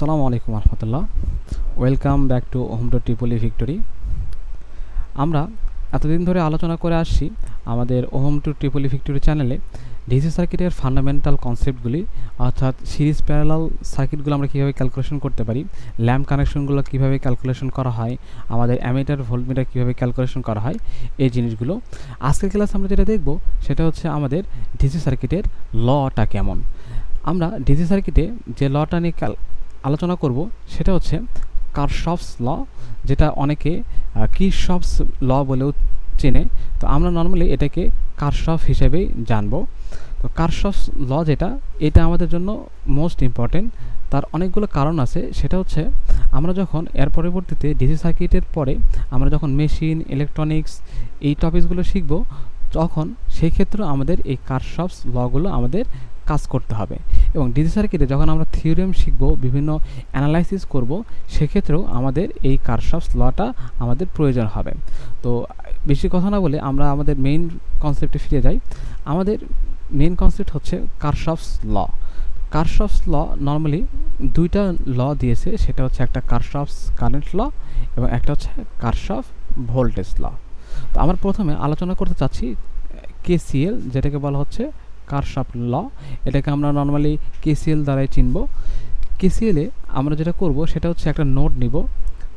আসসালামু আলাইকুম রহমতুল্লাহ। Welcome back to home dot tripli victory আমরা এতদিন ধরে আলোচনা করে আসছি আমাদের ওহম টু ট্রিপলি ভিক্টোরি চ্যানেলে ডিসি সার্কিটের ফান্ডামেন্টাল কনসেপ্টগুলি অর্থাৎ সিরিজ প্যারালাল সার্কিটগুলো আমরা কীভাবে ক্যালকুলেশন করতে পারি ল্যাম্প কানেকশনগুলো কীভাবে ক্যালকুলেশন করা হয়, আমাদের অ্যামিটার ভোল্টমিটার কীভাবে ক্যালকুলেশন করা হয়, এই জিনিসগুলো। আজকের ক্লাস আমরা যেটা দেখব, সেটা হচ্ছে আমাদের ডিসি সার্কিটের লটা কেমন। আমরা ডিসি সার্কিটে যে লটা নিয়ে আলোচনা করব, সেটা হচ্ছে কারশফস ল, যেটা অনেকে কিরশফস ল বলেও চেনে। তো আমরা নর্মালি এটাকে কারশফ হিসেবেই জানব। তো কারশফস ল যেটা, এটা আমাদের জন্য মোস্ট ইম্পর্টেন্ট। তার অনেকগুলো কারণ আছে। সেটা হচ্ছে, আমরা যখন এর পরবর্তীতে ডিসি সার্কিটের পরে আমরা যখন মেশিন, ইলেকট্রনিক্স এই টপিকসগুলো শিখব, তখন সেই ক্ষেত্রে আমাদের এই কারশফস লগুলো আমাদের কাজ করতে হবে। এবং ডিসি সার্কিটে যখন আমরা থিওরিয়াম শিখব, বিভিন্ন অ্যানালাইসিস করব, সেক্ষেত্রেও আমাদের এই কারশফস লটা আমাদের প্রয়োজন হবে। তো বেশি কথা না বলে আমরা আমাদের মেইন কনসেপ্টে ফিরে যাই। আমাদের মেইন কনসেপ্ট হচ্ছে কারশফস ল কারশফস ল নর্মালি দুইটা ল দিয়েছে, সেটা হচ্ছে একটা কারশফস কারেন্ট ল এবং একটা হচ্ছে কারশফ ভোল্টেজ ল তো আমরা প্রথমে আলোচনা করতে চাচ্ছি কেসিএল যেটাকে বলা হচ্ছে কারশাপ ল, এটাকে আমরা নর্মালি কেসিএল দ্বারাই চিনব। কেসিএলে আমরা যেটা করব, সেটা হচ্ছে একটা নোট নিব।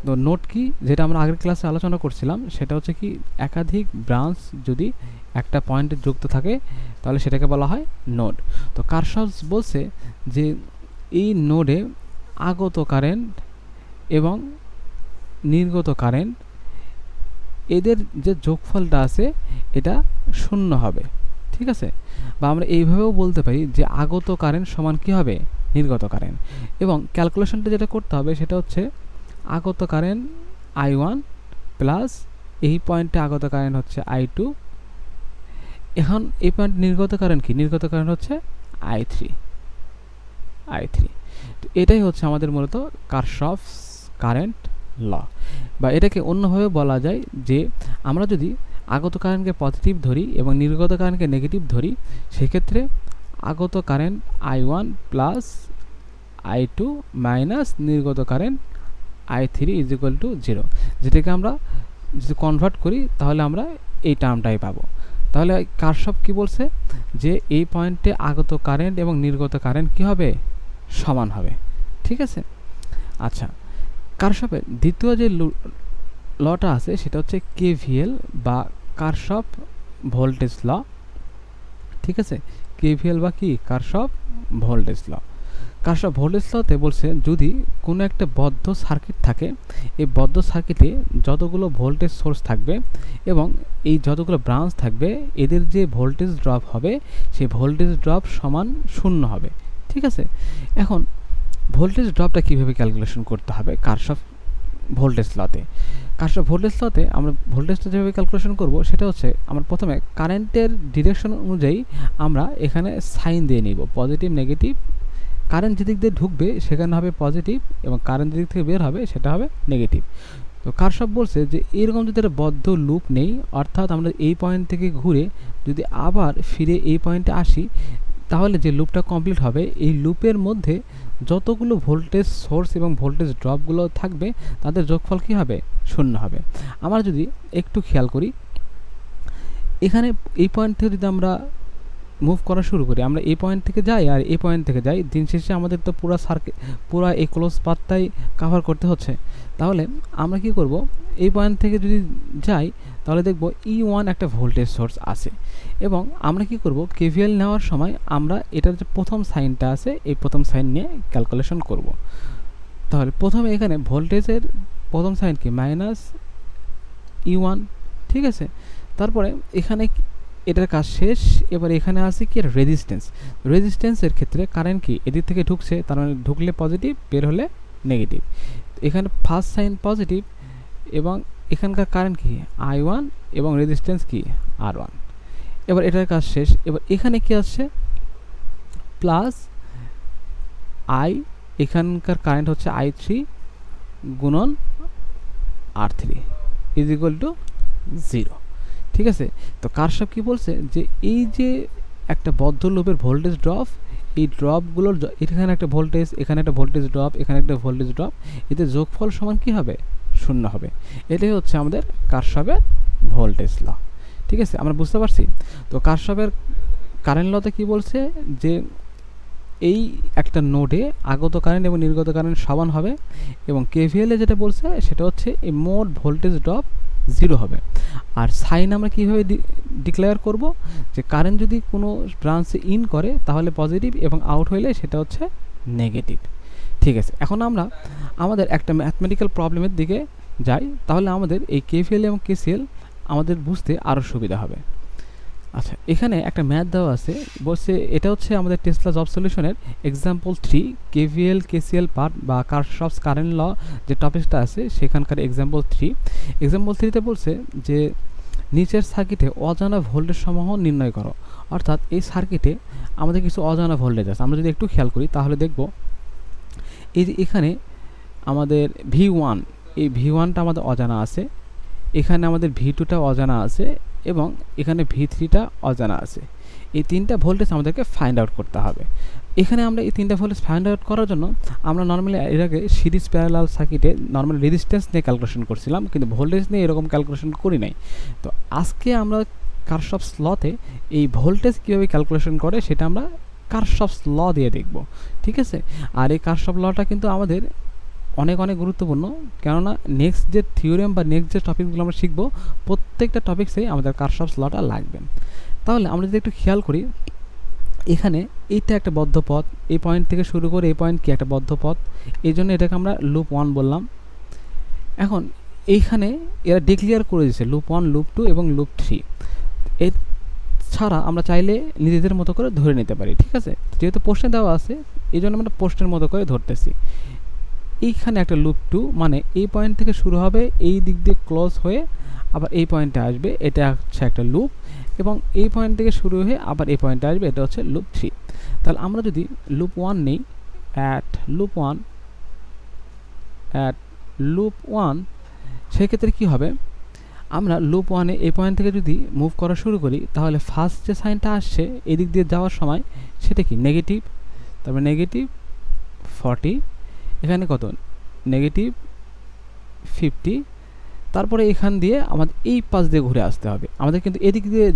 তো নোট কি, যেটা আমরা আগের ক্লাসে আলোচনা করছিলাম, সেটা হচ্ছে কি, একাধিক ব্রাঞ্চ যদি একটা পয়েন্টে যুক্ত থাকে, তাহলে সেটাকে বলা হয় নোড তো কারশাপস বলছে যে, এই নোডে আগত কারেন্ট এবং নির্গত কারেন্ট এদের যে যোগফলটা আছে, এটা শূন্য হবে। ঠিক আছে? বা আমরা এইভাবেও বলতে পারি যে আগত কারেন্ট সমান কী হবে? নির্গত কারেন্ট। এবং ক্যালকুলেশনটা যেটা করতে হবে সেটা হচ্ছে আগত কারেন্ট আই ওয়ান প্লাস এই পয়েন্টে আগত কারেন্ট হচ্ছে আই টু এখন এই পয়েন্ট নির্গত কারেন্ট কি? নির্গত কারেন্ট হচ্ছে আই থ্রি আই থ্রি তো এটাই হচ্ছে আমাদের মূলত কারশফ কারেন্ট ল। বা এটাকে অন্যভাবে বলা যায় যে আমরা যদি আগত কারেন্টকে পজিটিভ ধরি এবং নির্গত কারেন্টকে নেগেটিভ ধরি, সেক্ষেত্রে আগত current I one plus I two minus নির্গত current I three is equal to zero যেটাকে আমরা যদি কনভার্ট করি, তাহলে আমরা এই টার্মটাই পাবো। তাহলে কারশপ কি বলছে? যে এই পয়েন্টে আগত কারেন্ট এবং নির্গত কারেন্ট কি হবে? সমান হবে। ঠিক আছে? আচ্ছা কারশপের দ্বিতীয় যে লটা আছে, সেটা হচ্ছে কেভিএল বা কারশপ ভোল্টেজ ল ঠিক আছে? কেভিএল বা কি? কারশপ ভোল্টেজ ল কারশপ ভোল্টেজ লতে বলছে, যদি কোনো একটা বদ্ধ সার্কিট থাকে, এই বদ্ধ সার্কিটে যতগুলো ভোল্টেজ সোর্স থাকবে এবং এই যতগুলো ব্রাঞ্চ থাকবে, এদের যে ভোল্টেজ ড্রপ হবে, সেই ভোল্টেজ ড্রপ সমান শূন্য হবে, ঠিক আছে? এখন ভোল্টেজ ড্রপটা কীভাবে ক্যালকুলেশন করতে হবে কারশপ ভোল্টেজ লতে কারশপ ভোল্টেজ লতে আমরা ভোল্টেজটা যেভাবে ক্যালকুলেশন করব, সেটা হচ্ছে আমরা প্রথমে কারেন্টের ডিরেকশন অনুযায়ী আমরা এখানে সাইন দিয়ে নিব পজিটিভ নেগেটিভ কারেন্ট যেদিক দিয়ে ঢুকবে, সেখানে হবে পজিটিভ এবং কারেন্ট যেদিক থেকে বের হবে, সেটা হবে নেগেটিভ তো কারশপ বলছে যে, এরকম যদি একটা বদ্ধ লুপ নেই, অর্থাৎ আমরা এই পয়েন্ট থেকে ঘুরে যদি আবার ফিরে এই পয়েন্টে আসি তাহলে যে লুপটা কমপ্লিট হবে, এই লুপের মধ্যে যতগুলো ভোল্টেজ সোর্স এবং ভোল্টেজ ড্রপগুলো থাকবে, তাদের যোগফল কী হবে? শূন্য হবে। আমরা যদি একটু খেয়াল করি, এখানে এই পয়েন্ট থেকে যদি আমরা মুভ করা শুরু করি। আমরা এই পয়েন্ট থেকে যাই আর এই পয়েন্ট থেকে যাই। দিন শেষে আমাদের তো পুরো সার্কিট পুরো এই ক্লোজ পাথটাই কাভার করতে হচ্ছে। তাহলে আমরা কি করব? এই পয়েন্ট থেকে যদি যাই, তাহলে দেখব ই ওয়ান একটা ভোল্টেজ সোর্স আছে। এবং আমরা কি করব? কেভিএল নেওয়ার সময় আমরা এটার যে প্রথম সাইনটা আছে, এই প্রথম সাইন নিয়ে ক্যালকুলেশন করব। তাহলে প্রথমে এখানে ভোল্টেজের প্রথম সাইন কি? মাইনাস ই ওয়ান ঠিক আছে? তারপরে এখানে এটার কাজ শেষ। এবার এখানে আছে কি? রেজিস্ট্যান্স রেজিস্ট্যান্সের ক্ষেত্রে কারেন্ট কি? এদিক থেকে ঢুকছে, তার মানে ঢুকলে পজিটিভ বের হলে নেগেটিভ এখানে ফার্স্ট সাইন পজিটিভ এবং এখানকার কারেন্ট কি? আই ওয়ান এবং রেজিস্ট্যান্স কি? আর ওয়ান এবার এটার কাজ শেষ। এবার এখানে কি আসছে? প্লাস আই এখানকার কারেন্ট হচ্ছে আই থ্রি গুণন R three is equal to zero ঠিক আছে? তো কারশপ কি বলছে? যে এই যে একটা বদ্ধ লোভের ভোল্টেজ ড্রপ এই ড্রপগুলোর এখানে একটা ভোল্টেজ এখানে একটা ভোল্টেজ ড্রপ এখানে একটা ভোল্টেজ ড্রপ এতে যোগফল সমান কি হবে? শূন্য হবে। এটাই হচ্ছে আমাদের কারশবের ভোল্টেজ ল ঠিক আছে? আমরা বুঝতে পারছি? তো কারশবের কারেন্ট লতে কি বলছে? যে এই একটা নোডে আগত কারেন্ট এবং নির্গত কারেন্ট সমান হবে এবং কেভিএলে যেটা বলছে, সেটা হচ্ছে এই মোট ভোল্টেজ ড্রপ জিরো হবে। আর সাইন আমরা কীভাবে ডিক্লেয়ার করব? যে কারেন্ট যদি কোনো ব্রাঞ্চে ইন করে, তাহলে পজিটিভ এবং আউট হইলে সেটা হচ্ছে নেগেটিভ ঠিক আছে, এখন আমরা আমাদের একটা ম্যাথমেটিক্যাল প্রবলেমের দিকে যাই। তাহলে আমাদের এই কেভিএল এবং কেসিএল আমাদের বুঝতে আরও সুবিধা হবে। আচ্ছা এখানে একটা ম্যাথ দেওয়া আছে। বলছে এটা হচ্ছে আমাদের Tesla job সলিউশনের example three KVL KCL part বা কারশপস কারেন্ট ল যে টপিকটা আছে, সেখানকার এক্সাম্পল থ্রি এক্সাম্পল থ্রিতে বলছে যে নিচের সার্কিটে অজানা ভোল্টেজ সমূহ নির্ণয় করো। অর্থাৎ এই সার্কিটে আমাদের কিছু অজানা ভোল্টেজ আছে। আমরা যদি একটু খেয়াল করি, তাহলে দেখব এই যে এখানে আমাদের ভি ওয়ান এই ভি ওয়ানটা আমাদের অজানা আছে। এখানে আমাদের ভি টুটা অজানা আছে। এবং এখানে ভি থ্রিটা অজানা আছে। এই তিনটা ভোল্টেজ আমাদেরকে ফাইন্ড আউট করতে হবে। এখানে আমরা এই তিনটা ভোল্টেজ ফাইন্ড আউট করার জন্য আমরা নর্মালি এর আগে সিরিজ প্যারালাল সার্কিটে নর্মাল রেজিস্ট্যান্স নিয়ে ক্যালকুলেশন করছিলাম, কিন্তু ভোল্টেজ নিয়ে এরকম ক্যালকুলেশন করি নাই। তো আজকে আমরা কারশপস লতে এই ভোল্টেজ কীভাবে ক্যালকুলেশন করে সেটা আমরা কারশপস ল দিয়ে দেখব। ঠিক আছে? আর এই কারশপ লটা কিন্তু আমাদের অনেক অনেক গুরুত্বপূর্ণ। কেননা নেক্সট যে থিওরিয়াম বা নেক্সট যে টপিকগুলো আমরা শিখব, প্রত্যেকটা টপিক্সেই আমাদের কারশপস লটা লাগবে। তাহলে আমরা যদি একটু খেয়াল করি, এখানে এইটা একটা বদ্ধ পথ, এই পয়েন্ট থেকে শুরু করে এই পয়েন্ট কি একটা বদ্ধ পথ, এই জন্য এটাকে আমরা লুপ ওয়ান বললাম। এখন এইখানে এরা ডিক্লিয়ার করে দিয়েছে লুপ ওয়ান লুপ টু এবং লুপ থ্রি এ ছাড়া আমরা চাইলে নিজেদের মতো করে ধরে নিতে পারি, ঠিক আছে? যেহেতু প্রশ্নে দেওয়া আছে, এই জন্য আমরা প্রশ্নের মতো করে ধরতেছি। এইখানে একটা লুপ টু মানে এই পয়েন্ট থেকে শুরু হবে, এই দিক দিয়ে ক্লোজ হয়ে আবার এই পয়েন্টে আসবে। এটা হচ্ছে একটা লুপ এবং এই পয়েন্ট থেকে শুরু হয়ে আবার এই পয়েন্টে আসবে। এটা হচ্ছে লুপ থ্রি তাহলে আমরা যদি লুপ ওয়ান নেই at loop one at loop one সেক্ষেত্রে কী হবে? আমরা লুপ ওয়ানে এই পয়েন্ট থেকে যদি মুভ করা শুরু করি, তাহলে ফার্স্ট যে সাইনটা আসছে, এদিক দিয়ে যাওয়ার সময় সেটা কি? নেগেটিভ তারপরে নেগেটিভ ফর্টি এখানে কত? নেগেটিভ ফিফটি তারপরে এখান দিয়ে আমাদের এই পাশ দিয়ে ঘুরে আসতে হবে। আমাদের কিন্তু এদিক দিয়ে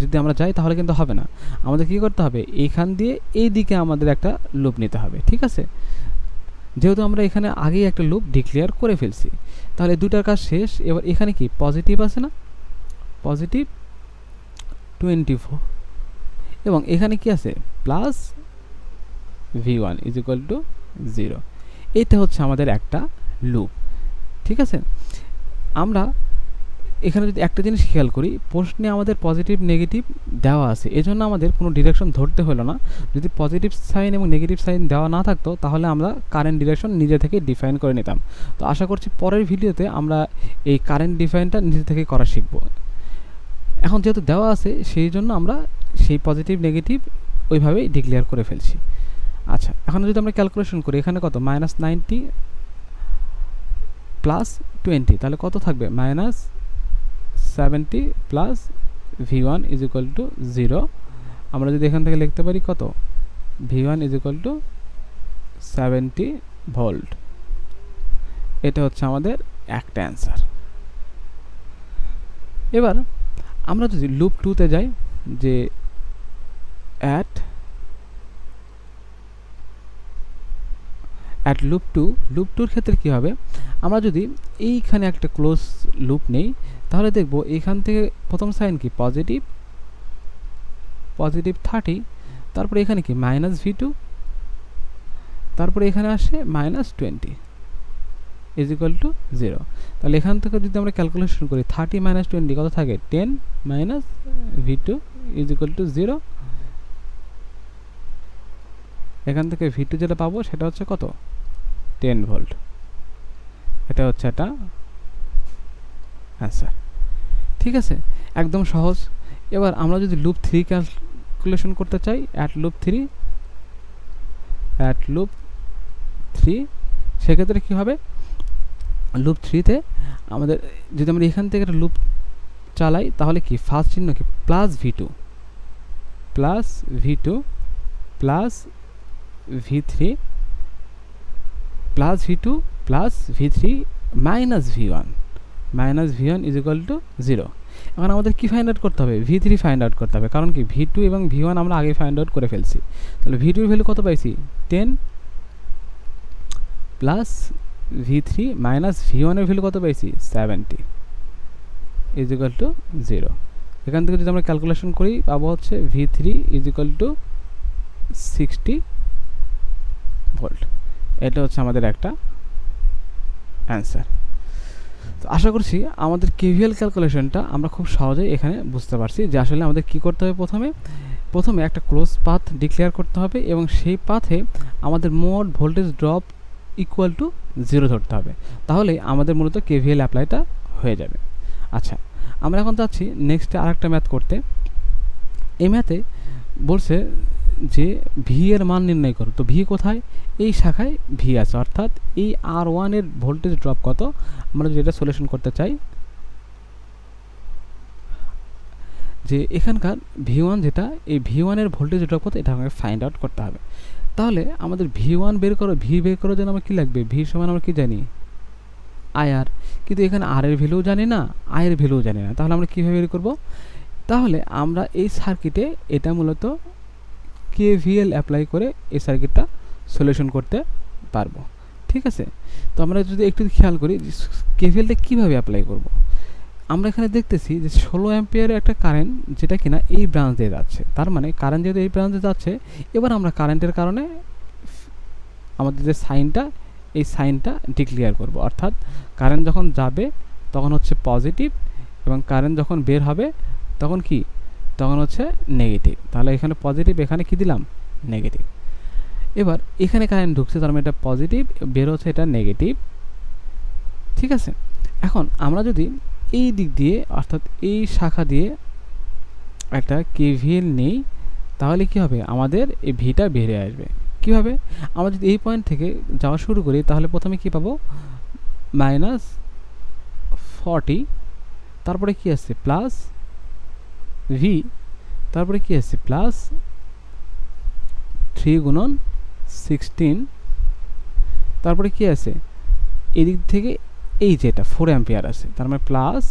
যদি আমরা যাই তাহলে কিন্তু হবে না। আমাদের কী করতে হবে? এইখান দিয়ে এই দিকে আমাদের একটা লুপ নিতে হবে, ঠিক আছে? যেহেতু আমরা এখানে আগেই একটা লুপ ডিক্লেয়ার করে ফেলছি, তাহলে দুটার কাজ শেষ। এবার এখানে কি? পজিটিভ আছে না? পজিটিভ টোয়েন্টি ফোর এবং এখানে কি আছে? Plus V one is equal to zero এইটা হচ্ছে আমাদের একটা লুপ ঠিক আছে? আমরা এখানে যদি একটা জিনিস খেয়াল করি, প্রশ্নে আমাদের পজিটিভ নেগেটিভ দেওয়া আছে। এজন্য আমাদের কোনো ডিরেকশন ধরতে হলো না। যদি পজিটিভ সাইন এবং নেগেটিভ সাইন দেওয়া না থাকতো, তাহলে আমরা কারেন্ট ডিরেকশন নিজে থেকে ডিফাইন করে নিতাম। তো আশা করছি পরের ভিডিওতে আমরা এই কারেন্ট ডিফাইনটা নিজে থেকে করা শিখব। এখন যেহেতু দেওয়া আছে, সেই জন্য আমরা সেই পজিটিভ নেগেটিভ ওইভাবেই ডিক্লেয়ার করে ফেলছি। আচ্ছা এখন যদি আমরা ক্যালকুলেশন করি, এখানে কত? মাইনাস নাইনটি প্লাস টোয়েন্টি তাহলে কত থাকবে? Minus seventy plus V one is equal to zero আমরা যদি এখান থেকে লিখতে পারি কত? V one is equal to seventy volt এটা হচ্ছে আমাদের একটা অ্যান্সার এবার আমরা যদি লুপ টুতে যাই, যে at at loop two loop টুর ক্ষেত্রে কী হবে? আমরা যদি এইখানে একটা ক্লোজ লুপ নেই, তাহলে দেখব এখান থেকে প্রথম সাইন কি? পজিটিভ পজিটিভ থার্টি তারপরে এখানে কি? মাইনাস ভি টু তারপরে এখানে আসে minus twenty is equal to zero তাহলে এখান থেকে যদি আমরা ক্যালকুলেশন করি থার্টি মাইনাস টোয়েন্টি কত থাকে? Ten minus V two is equal to zero এখান থেকে ভি টু যেটা পাবো সেটা হচ্ছে কত? টেন ভোল্ট এটা হচ্ছে একটা অ্যান্সার ঠিক আছে? একদম সহজ। এবার আমরা যদি লুপ থ্রি ক্যালকুলেশন করতে চাই at loop three at loop three সেক্ষেত্রে কী হবে? লুপ থ্রিতে আমাদের, যদি আমরা এখান থেকে একটা লুপ চালাই, তাহলে কি? ফার্স্ট চিহ্ন কি? Plus V two plus V two plus V three plus V two plus V three minus V one minus V one is equal to zero এখন আমাদের কী ফাইন্ড আউট করতে হবে? ভি থ্রি ফাইন্ড আউট করতে হবে। কারণ কি? V two এবং V one আমরা আগে ফাইন্ড আউট করে ফেলছি। তাহলে ভি টুর ভ্যালু কত পাইছি? Ten plus V three minus V ওয়ানের ভ্যালু কত পাইছি? Seventy is equal to zero এখান থেকে যদি আমরা ক্যালকুলেশন করি, পাবো হচ্ছে V three is equal to sixty volt এটা হচ্ছে আমাদের একটা অ্যান্সার তো আশা করছি আমাদের কেভিএল ক্যালকুলেশনটা আমরা খুব সহজেই এখানে বুঝতে পারছি যে আসলে আমাদের কি করতে হবে প্রথমে? প্রথমে একটা ক্লোজ পাথ ডিক্লেয়ার করতে হবে এবং সেই পাথে আমাদের মোট voltage drop equal to zero ধরতে হবে। তাহলে আমাদের মূলত কেভিএল অ্যাপ্লাইটা হয়ে যাবে। আচ্ছা আমরা এখন যাচ্ছি নেক্সটে আরেকটা ম্যাথ করতে। এই ম্যাথে বলছে যে ভি এর মান নির্ণয় করো, তো ভি কোথায়? এই শাখায় ভি আছে, অর্থাৎ এই আর ওয়ানের ভোল্টেজ ড্রপ কত? আমরা যদি এটা সলিউশন করতে চাই, যে এখানকার ভি ওয়ান যেটা, এই ভি ওয়ানের ভোল্টেজ ড্রপ কত? এটা আমাকে ফাইন্ড আউট করতে হবে। তাহলে আমাদের ভি ওয়ান বের করো ভি বের করার জন্য আমার কী লাগবে? ভি সমান আমরা কী জানি? আই আর কিন্তু এখানে আর এর ভ্যালুও জানি না আয়ের ভ্যালুও জানি না। তাহলে আমরা কীভাবে বের করব? তাহলে আমরা এই সার্কিটে এটা মূলত কেভিএল অ্যাপ্লাই করে এই সার্কিটটা সলিউশন করতে পারব। ঠিক আছে? তো আমরা যদি একটু খেয়াল করি কেভিএলটা কীভাবে অ্যাপ্লাই করব। আমরা এখানে দেখতেছি যে ষোলো অ্যাম্পিয়ারের একটা কারেন্ট যেটা কিনা এই ব্রাঞ্চ দিয়ে যাচ্ছে। তার মানে কারেন্ট যেহেতু এই ব্রাঞ্চে যাচ্ছে, এবার আমরা কারেন্টের কারণে আমাদের যে সাইনটা এই সাইনটা ডিক্লিয়ার করব। অর্থাৎ কারেন্ট যখন যাবে, তখন হচ্ছে পজিটিভ এবং কারেন্ট যখন বের হবে, তখন কি? তখন হচ্ছে নেগেটিভ তাহলে এখানে পজিটিভ এখানে কি দিলাম? নেগেটিভ এবার এখানে কারেন্ট ঢুকছে, তার মানে এটা পজিটিভ বের হচ্ছে এটা নেগেটিভ ঠিক আছে? এখন আমরা যদি এই দিক দিয়ে, অর্থাৎ এই শাখা দিয়ে একটা কেভিএল নেই, তাহলে কি হবে? আমাদের এই ভিটা বেরিয়ে আসবে। কীভাবে? আমরা যদি এই পয়েন্ট থেকে যাওয়া শুরু করি, তাহলে প্রথমে কি পাবো? মাইনাস ফর্টি তারপরে কি আসছে? প্লাস ভি তারপরে কি আছে? প্লাস থ্রি গুণন সিক্সটিন তারপরে কি আছে? এদিক থেকে এই যেটা ফোর অ্যাম্পিয়ার আছে, তার মানে প্লাস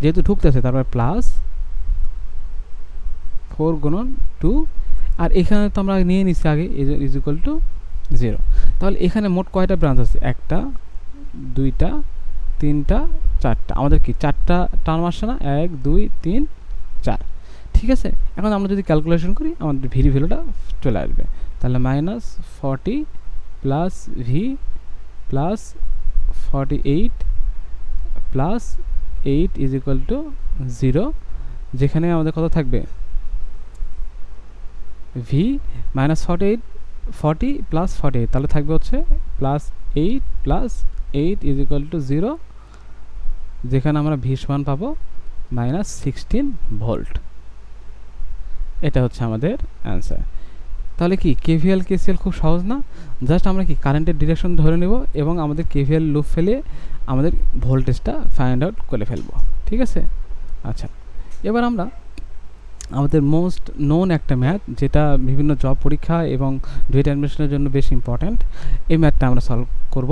যেহেতু ঢুকতেছে তারপরে প্লাস ফোর গুণন টু আর এখানে তো আমরা নিয়ে নিচ্ছি আগে ইজ ইকুয়াল টু জিরো তাহলে এখানে মোট কয়টা ব্রাঞ্চ আছে? একটা, দুইটা, তিনটা, চারটা। আমাদের কি চারটা টার্ম আসছে না? এক, দুই, তিন চার। ঠিক আছে? এখন আমরা যদি ক্যালকুলেশন করি, আমাদের ভিরি ভ্যালুটা চলে আসবে। তাহলে minus forty plus V plus forty eight plus eight is equal to zero যেখানে আমাদের কত থাকবে? V minus forty eight forty plus forty eight তাহলে থাকবে হচ্ছে plus eight plus eight is equal to zero যেখানে আমরা ভি সমান পাবো মাইনাস সিক্সটিন ভোল্ট। এটা হচ্ছে আমাদের অ্যান্সার। তাহলে কি কেভিএল কেসিএল খুব সহজ না? জাস্ট আমরা কি কারেন্টের ডিরেকশন ধরে নেব এবং আমাদের কেভিএল লুপ ফেলে আমাদের ভোল্টেজটা ফাইন্ড আউট করে ফেলব। ঠিক আছে? আচ্ছা এবার আমরা আমাদের মোস্ট নোন একটা ম্যাথ যেটা বিভিন্ন জব পরীক্ষা এবং ডুয়েট অ্যাডমিশনের জন্য বেশ ইম্পর্ট্যান্ট এই ম্যাথটা আমরা সলভ করব।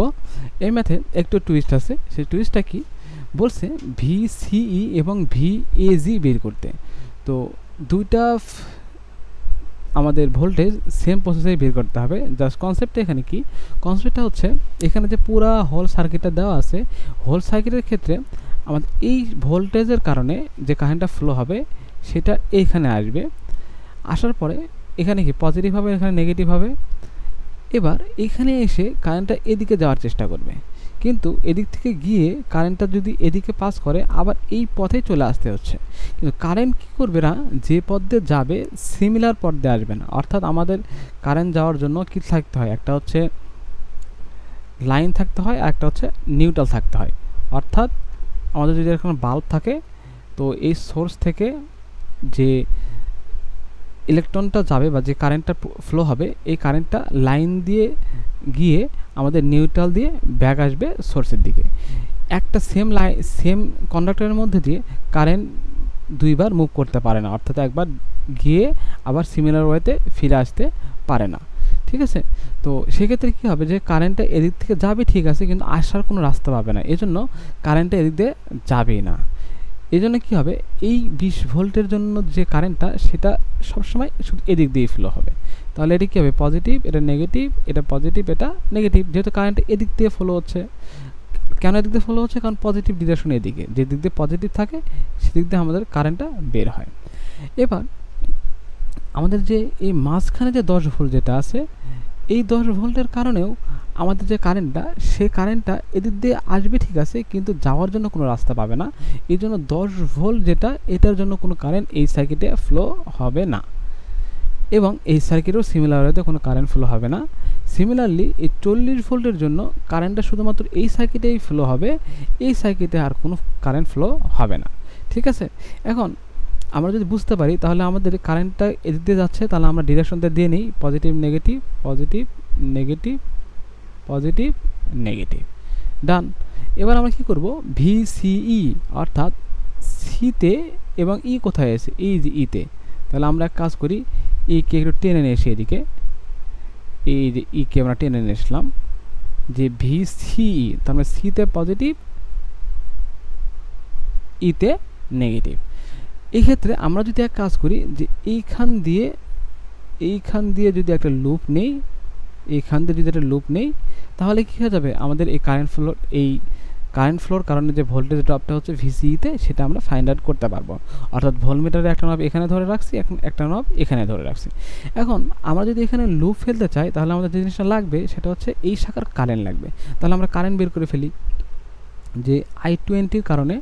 এই ম্যাথে একটু টুইস্ট আছে। সেই টুইস্টটা কি? বলছে ভি সিই এবং ভি এজি বের করতে। তো দুইটা আমাদের ভোল্টেজ সেম প্রসেসে বের করতে হবে। জাস্ট কনসেপ্টটা এখানে কি? কনসেপ্টটা হচ্ছে এখানে যে পুরা হোল সার্কিটটা দেওয়া আছে হোল সার্কিটের ক্ষেত্রে আমাদের এই ভোল্টেজের কারণে যে কারেন্টটা ফ্লো হবে, সেটা এইখানে আসবে। আসার পরে এখানে কি? পজিটিভ হবে, এখানে নেগেটিভ হবে। এবার এখানে এসে কারেন্টটা এদিকে যাওয়ার চেষ্টা করবে। কিন্তু এদিক থেকে গিয়ে কারেন্টটা যদি এদিকে পাস করে, আবার এই পথে চলে আসতে হচ্ছে। কিন্তু কারেন্ট কী করবে না, যে পথ দিয়ে যাবে সিমিলার পথ দিয়ে আসবে না। অর্থাৎ আমাদের কারেন্ট যাওয়ার জন্য কী থাকতে হয়? একটা হচ্ছে লাইন থাকতে হয়, আর একটা হচ্ছে নিউট্রাল থাকতে হয়। অর্থাৎ আমাদের যদি এরকম বাল্ব থাকে, তো এই সোর্স থেকে যে ইলেকট্রনটা যাবে বা যে কারেন্টটা ফ্লো হবে, এই কারেন্টটা লাইন দিয়ে গিয়ে আমাদের নিউট্রাল দিয়ে ব্যাক আসবে সোর্সের দিকে। একটা সেম লাই সেম কন্ডাক্টরের মধ্যে দিয়ে কারেন্ট দুইবার মুভ করতে পারে না, অর্থাৎ একবার গিয়ে আবার সিমিলার ওয়েতে ফিরে আসতে পারে না। ঠিক আছে? তো সেক্ষেত্রে কী হবে যে কারেন্টটা এদিক থেকে যাবে ঠিক আছে, কিন্তু আসার কোনো রাস্তা পাবে না। এজন্য কারেন্টটা এদিক দিয়ে যাবেই না। এই জন্য কী হবে? এই বিশ ভোল্টের জন্য যে কারেন্টটা সেটা সবসময় শুধু এদিক দিয়েই ফ্লো হবে। তাহলে এটি কী হবে? পজিটিভ এটা নেগেটিভ এটা পজিটিভ এটা নেগেটিভ যেহেতু কারেন্ট এদিক দিয়ে ফলো হচ্ছে, কেন এদিক দিয়ে ফলো হচ্ছে? কারণ পজিটিভ ডিরেকশন এদিকে। যে দিক দিয়ে পজিটিভ থাকে, সেদিক দিয়ে আমাদের কারেন্টটা বের হয়। এবার, আমাদের যে এই মাঝখানে যে দশ ভোল্ট যেটা আছে, এই দশ ভোল্টের কারণেও আমাদের যে কারেন্টটা সে কারেন্টটা এদিক দিয়ে আসবে ঠিক আছে, কিন্তু যাওয়ার জন্য কোনো রাস্তা পাবে না। এই জন্য দশ ভোল্ট যেটা, এটার জন্য কোনো কারেন্ট এই সার্কিটে ফ্লো হবে না। এবং এই সার্কিটেও সিমিলার ওয়েতে কোনো কারেন্ট ফ্লো হবে না। সিমিলারলি এই চল্লিশ ভোল্টের জন্য কারেন্টটা শুধুমাত্র এই সার্কিটেই ফ্লো হবে, এই সার্কিটে আর কোনো কারেন্ট ফ্লো হবে না। ঠিক আছে? এখন আমরা যদি বুঝতে পারি, তাহলে আমাদের কারেন্টটা এদিক দিয়ে যাচ্ছে, তাহলে আমরা ডিরেকশনটা দিয়ে নিই positive negative positive negative positive negative done এবার আমরা কি করব? ভিসিই অর্থাৎ সিতে এবং ই কোথায় আছে? এই যে ইতে তাহলে আমরা এক কাজ করি ইকে একটু টেনে নিয়ে এসে এদিকে। এই যে ইকে আমরা টেনে নিয়ে এসলাম। যে ভিসিই তার মানে সিতে পজিটিভ ইতে নেগেটিভ এক্ষেত্রে আমরা যদি এক কাজ করি, যে এইখান দিয়ে এইখান দিয়ে যদি একটা লুপ নেই, এইখান দিয়ে যদি একটা লুপ নেই, তাহলে কী হয়ে যাবে? আমাদের এই কারেন্ট ফ্লোর এই কারেন্ট ফ্লোর কারণে যে ভোল্টেজ ড্রপটা হচ্ছে ভিসিইতে সেটা আমরা ফাইন্ড আউট করতে পারব। অর্থাৎ ভোল্টমিটারে একটা নব এখানে ধরে রাখছি, এখন একটা নব এখানে ধরে রাখছি। এখন আমরা যদি এখানে লুপ ফেলতে চাই, তাহলে আমাদের যে জিনিসটা লাগবে, সেটা হচ্ছে এই শাখার কারেন্ট লাগবে। তাহলে আমরা কারেন্ট বের করে ফেলি, যে আই টোয়েন্টির কারণে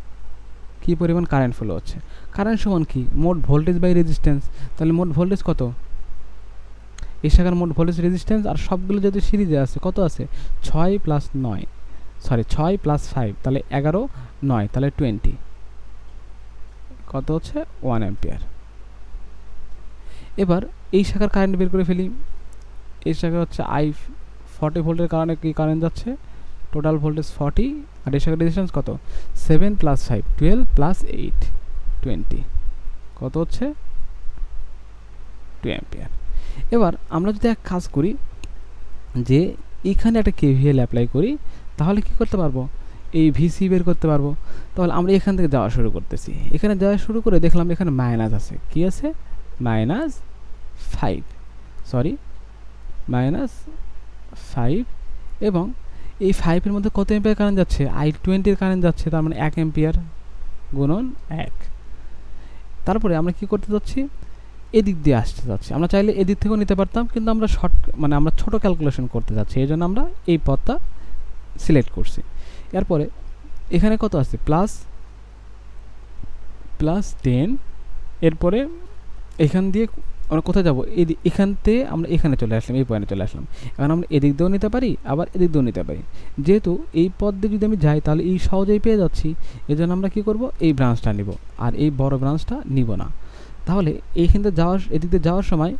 কী পরিমাণ কারেন্ট ফ্লো হচ্ছে? কারেন্ট সমান কি? মোট ভোল্টেজ বাই রেজিস্ট্যান্স তাহলে মোট ভোল্টেজ কত? এই শাখার মোট ভোল্টেজ রেজিস্ট্যান্স আর সবগুলো যদি সিরিজে আছে, কত আছে? ছয় প্লাস নয়। সরি, ছয় প্লাস ফাইভ তাহলে এগারো, নয়, তাহলে টোয়েন্টি কত হচ্ছে? ওয়ান অ্যাম্পিয়ার এবার এই শাখার কারেন্ট বের করে ফেলি। এই শাখা হচ্ছে আই ফর্টি ভোল্টের কারণে কি কারেন্ট যাচ্ছে? টোটাল ভোল্টেজ ফর্টি আর এই শাখার রেজিস্ট্যান্স কত? Seven plus five twelve plus eight twenty কত হচ্ছে? টু অ্যাম্পিয়ার এবার আমরা যদি এক কাজ করি, যে এখানে একটা কেভিএল অ্যাপ্লাই করি তাহলে কি করতে পারব? এই ভিসি বের করতে পারব। তাহলে আমরা এখান থেকে যাওয়া শুরু করতেছি। এখানে যাওয়া শুরু করে দেখলাম এখানে মাইনাস আছে। কি আছে? Minus five sorry minus five এবং এই ফাইভের মধ্যে কত এম্পিয়ার কারেন্ট যাচ্ছে? আই টোয়েন্টির কারেন্ট যাচ্ছে, তার মানে এক এম্পিয়ার গুণন এক। তারপরে আমরা কি করতে যাচ্ছি? এদিক দিয়ে আসতে যাচ্ছি। আমরা চাইলে এদিক থেকেও নিতে পারতাম, কিন্তু আমরা শর্ট মানে আমরা ছোট ক্যালকুলেশন করতে যাচ্ছি। এই জন্য আমরা এই পথটা সিলেক্ট করছি। এরপরে এখানে কত আছে? প্লাস প্লাস টেন এরপরে এখান দিয়ে আমরা কোথায় যাব? এখান থেকে আমরা এখানে চলে আসলাম, এই পয়েন্টে চলে আসলাম। এখন আমরা এদিক দিয়েও নিতে পারি, আবার এদিক দিয়েও নিতে পারি। যেহেতু এই পথ দিয়ে যদি আমি যাই, তাহলে এই সহজেই পেয়ে যাচ্ছি। এই জন্য আমরা কী করব? এই ব্রাঞ্চটা নিব। আর এই বড় ব্রাঞ্চটা নিব না। তাহলে এইখানতে যাওয়ার, এদিক দিয়ে যাওয়ার সময়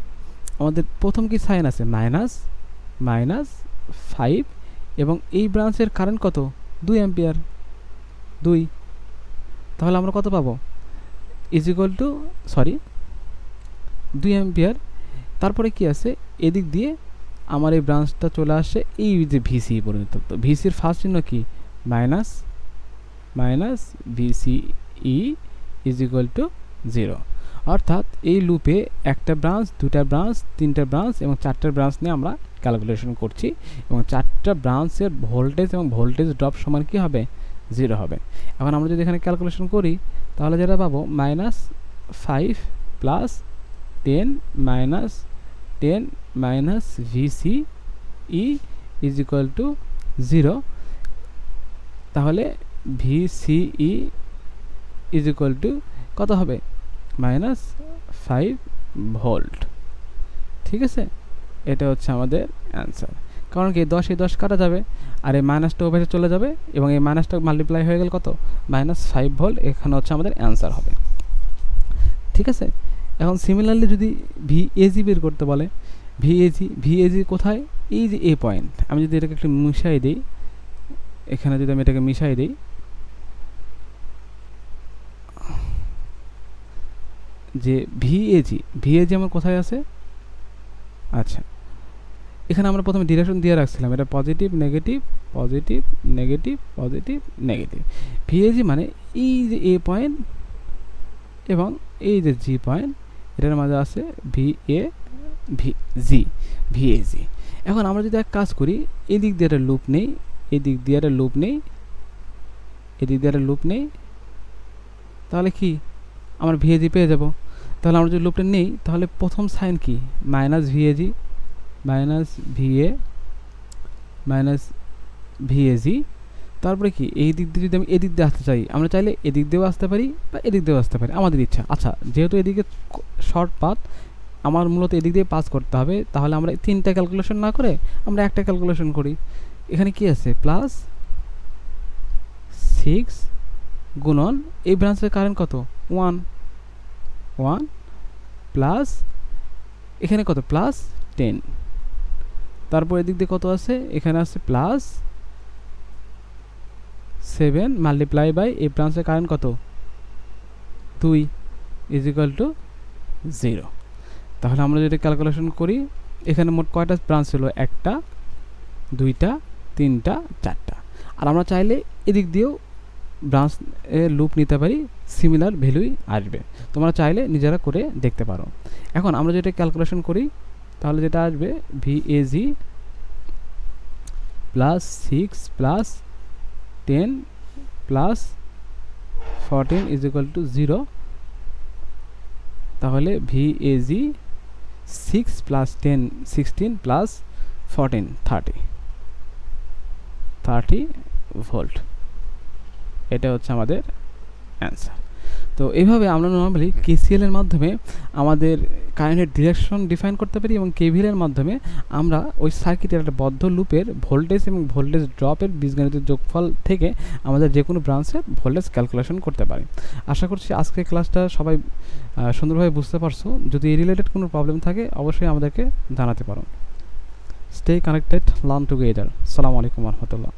আমাদের প্রথম কি সাইন আছে? মাইনাস মাইনাস ফাইভ এবং এই ব্রাঞ্চের কারেন্ট কত? দুই অ্যাম্পিয়ার দুই। তাহলে আমরা কত পাবো? ইজ ইকুয়াল টু সরি দুই অ্যাম্পিয়ার তারপরে কি আছে? এদিক দিয়ে আমার এই ব্রাঞ্চটা চলে আসছে এই যে ভিসি পর্যন্ত। তো ভিসির ফার্স্ট চিহ্ন কি? Minus minus VC E is equal to zero অর্থাৎ এই লুপে একটা ব্রাঞ্চ দুটা ব্রাঞ্চ তিনটা ব্রাঞ্চ এবং চারটা ব্রাঞ্চ নিয়ে আমরা ক্যালকুলেশন করছি এবং চারটা ব্রাঞ্চের ভোল্টেজ এবং ভোল্টেজ ড্রপ সমান কী হবে? জিরো হবে। এখন আমরা যদি এখানে ক্যালকুলেশন করি, তাহলে যেটা পাবো? Minus five plus ten minus ten minus VC E is equal to zero তাহলে ভিসিই ইজ ইকুয়াল টু কত হবে? মাইনাস ফাইভ ভোল্ট ঠিক আছে? এটা হচ্ছে আমাদের অ্যান্সার কারণ কি, দশ এই দশ কাটা যাবে, আর এই মাইনাসটা ওভারে চলে যাবে, এবং এই মাইনাসটা মাল্টিপ্লাই হয়ে গেল কত? মাইনাস ফাইভ ভোল্ট এখানে হচ্ছে আমাদের অ্যান্সার হবে। ঠিক আছে? এখন সিমিলারলি যদি ভি এজি বের করতে বলে ভি এজি ভি এজি কোথায়? এই যে এ পয়েন্ট আমি যদি এটাকে একটু মিশাই দিই, এখানে যদি আমি এটাকে মিশাই দিই যে ভিএজি ভিএজি আমার কোথায় আছে? আচ্ছা। এখানে আমরা প্রথমে ডিরেকশন দিয়ে রাখছিলাম। এটা positive, negative positive negative positive, negative. VAG মানে এই যে এ পয়েন্ট এবং এই যে জি পয়েন্ট এটার মাঝে আছে ভি এ ভি জি ভিএজি এখন আমরা যদি এক কাজ করি, এদিক দিয়ে একটা লুপ নেই, এদিক দিয়ে একটা লুপ নেই, এদিক দিয়ে একটা লুপ নেই, তাহলে কি? আমরা ভিএজি পেয়ে যাব। তাহলে আমরা যদি লুপটা নেই, তাহলে প্রথম সাইন কি? Minus VAG minus VA minus VAG তারপরে কি? এই দিক দিয়ে যদি আমি এদিক দিয়ে আসতে চাই, আমরা চাইলে এদিক দিয়েও আসতে পারি বা এদিক দিয়েও আসতে পারি। আমাদের ইচ্ছা। আচ্ছা যেহেতু এদিকে শর্ট পাথ আমার মূলত এদিক দিয়ে পাস করতে হবে, তাহলে আমরা তিনটা ক্যালকুলেশন না করে আমরা একটা ক্যালকুলেশন করি। এখানে কি আছে? প্লাস সিক্স গুণন, এই ব্রাঞ্চের কারেন্ট কত? ওয়ান ওয়ান প্লাস, এখানে কত? Plus ten. তারপর এদিক দিয়ে কত আছে? এখানে আছে প্লাস সেভেন মাল্টিপ্লাই বাই এই ব্রাঞ্চের কারেন্ট কত? দুই ইজ ইকাল টু জিরো। তাহলে আমরা যদি ক্যালকুলেশন করি, এখানে মোট কয়টা ব্রাঞ্চ ছিল? একটা, দুইটা, তিনটা, চারটা। আর আমরা চাইলে এদিক দিয়েও ব্রাঞ্চ এর লুপ নিতে পারি সিমিলার ভ্যালুই আসবে। তোমরা চাইলে নিজেরা করে দেখতে পারো। এখন আমরা যেটা ক্যালকুলেশন করি, তাহলে যেটা আসবে V A G plus six plus ten plus fourteen is equal to zero তাহলে V A G six plus ten sixteen plus fourteen thirty thirty volt এটা হচ্ছে আমাদের অ্যান্সার তো এইভাবে আমরা নর্মালি কেসিএল এর মাধ্যমে আমাদের কারেন্টের ডিরেকশন ডিফাইন করতে পারি এবং কেভিএল এর মাধ্যমে আমরা ওই সার্কিটের একটা বদ্ধ লুপের ভোল্টেজ এবং ভোল্টেজ ড্রপের বীজগণিতের যোগফল থেকে আমাদের যে কোনো ব্রাঞ্চের ভোল্টেজ ক্যালকুলেশন করতে পারি। আশা করছি আজকের ক্লাসটা সবাই সুন্দরভাবে বুঝতে পারছ। যদি এই রিলেটেড কোনো প্রবলেম থাকে, অবশ্যই আমাদেরকে জানাতে পারো। স্টে কানেক্টেড লার্ন টুগেদার সালামু আলাইকুম রহমতুল্লাহ।